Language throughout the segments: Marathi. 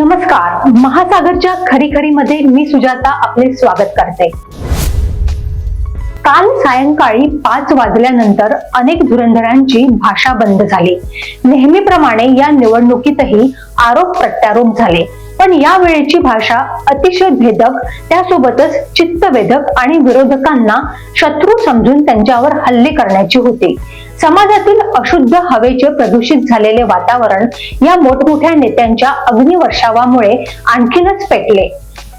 नमस्कार. महासागरच्या खरी खरी मध्ये मी सुजाता आपले स्वागत करते. काल सायंकाळी पाच वाजल्यानंतर अनेक धुरंधरांची भाषा बंद झाली. नेहमीप्रमाणे या निवडणुकीतही आरोप प्रत्यारोप झाले. पण या वेळेची भाषा अतिशय भेदक त्यासोबतच चित्तवेधक आणि विरोधकांना शत्रू समजून त्यांच्यावर हल्ले करण्याची होती. समाजातील अशुद्ध हवेचे प्रदूषित झालेले वातावरण या मोठमोठ्या नेत्यांच्या अग्निवर्षावामुळे आणखीनच पेटले.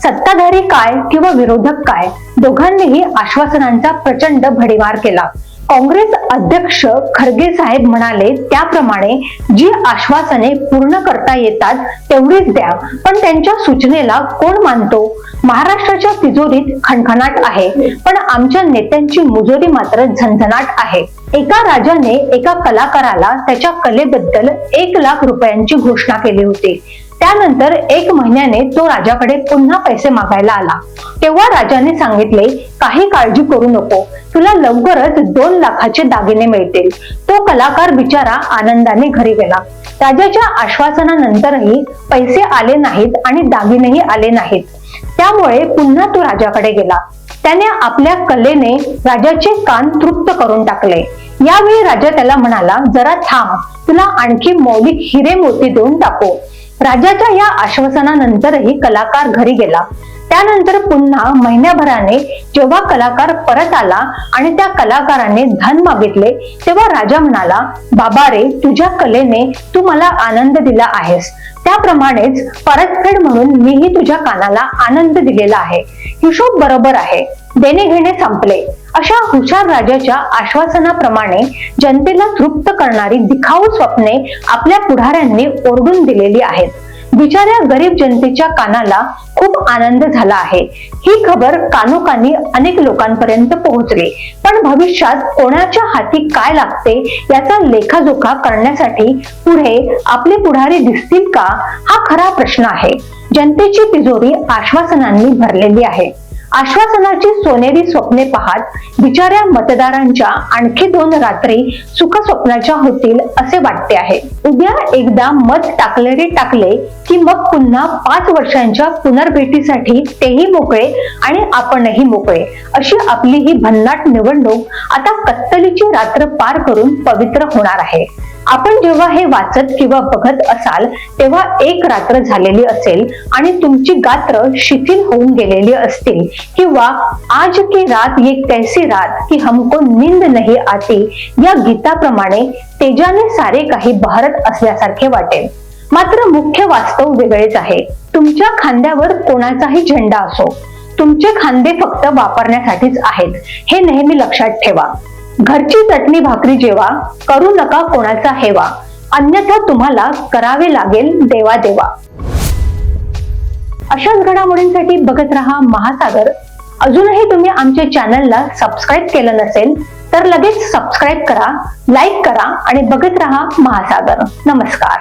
सत्ताधारी काय किंवा विरोधक काय दोघांनीही आश्वासनांचा प्रचंड भडीमार केला. काँग्रेस अध्यक्ष खरगे साहेब म्हणाले त्याप्रमाणे जी आश्वासने पूर्ण करता येतात तेवढीच द्या. पण त्यांच्या सूचनेला कोण मानतो? महाराष्ट्राच्या तिजोरीत खणखणाट आहे पण आमच्या नेत्यांची मुजोरी मात्र झणझणाट आहे. एका राजाने एका कलाकाराला त्याच्या कलेबद्दल एक लाख रुपयांची घोषणा केली होती. त्यानंतर एक महिन्याने तो राजाकडे पुन्हा पैसे मागायला आला. तेव्हा राजाने सांगितले काही काळजी करू नको. तुला लवकरच दोन लाखाचे दागिने मिळतील. तो कलाकार बिचारा आनंदाने घरी गेला. राजाच्या आश्वासनानंतरही पैसे आले नाहीत आणि दागिनेही आले नाहीत. त्यामुळे पुन्हा तो राजाकडे गेला. त्याने आपल्या कलेने राजाचे कान तृप्त करून टाकले. यावेळी राजा त्याला म्हणाला जरा थांब. तुला आणखी मौलिक हिरे मोती देऊन टाकू. राजाच्या या आश्वासनानंतरही कलाकार घरी गेला. त्यानंतर पुन्हा महिन्याभराने जेव्हा कलाकार परत आला आणि त्या कलाकाराने धन मागितले तेव्हा राजा म्हणाला बाबा रे तुझ्या कलेने तू मला आनंद दिला आहेस. त्याप्रमाणेच परतफेड म्हणून मीही तुझ्या कानाला आनंद दिलेला आहे. हिशोब बरोबर आहे. देणे घेणे संपले. अशा हुशार राजाच्या आश्वासनाप्रमाणे जनतेला तृप्त करणारी दिखाऊ स्वप्ने आपल्या पुढाऱ्यांनी ओरडून दिलेली आहेत. बिचाऱ्या गरीब जनतेच्या कानाला खूप आनंद झाला आहे. ही खबर कानोकानी अनेक लोकांपर्यंत पोहोचली. पण भविष्यात कोणाच्या हाती काय लागते याचा लेखाजोखा करण्यासाठी पुढे आपले पुढारी दिसतील का? हा खरा प्रश्न आहे. जनतेची तिजोरी आश्वासनांनी भरलेली आहे. आश्वासनाची सोनेरी स्वप्ने पाहत बिचाऱ्या मतदारांच्या आणखी दोन रात्री सुख स्वप्नाच्या होतील असे वाटते आहे. उद्या एकदा मत टाकलेले टाकले की मग पुन्हा पाच वर्षांच्या पुनर्भेटीसाठी तेही मोकळे आणि आपणही मोकळे. अशी आपली ही भन्नाट निवडणूक आता कत्तलीची रात्र पार करून पवित्र होणार आहे. आपण जेव्हा हे वाचत किंवा बघत असाल तेव्हा एक रात्र झालेली असेल आणि तुमची गात्र शिथिल होऊन गेलेली असतील किंवा आज की रात ये कैसी रात की हमको नींद नाही आती या गीताप्रमाणे तेजाने सारे काही बहरत असल्यासारखे वाटेल. मात्र मुख्य वास्तव वेगळेच आहे. तुमच्या खांद्यावर कोणाचाही झेंडा असो तुमचे खांदे फक्त वापरण्यासाठीच आहेत हे नेहमी लक्षात ठेवा. घरची चटणी भाकरी जेवा करू नका कोणाचा हेवा. अन्यथा तुम्हाला करावे लागेल देवा देवा अशाच घडामोडींसाठी बघत रहा महासागर. अजूनही तुम्ही आमच्या चॅनलला सबस्क्राईब केलं नसेल तर लगेच सबस्क्राईब करा लाईक करा आणि बघत रहा महासागर. नमस्कार.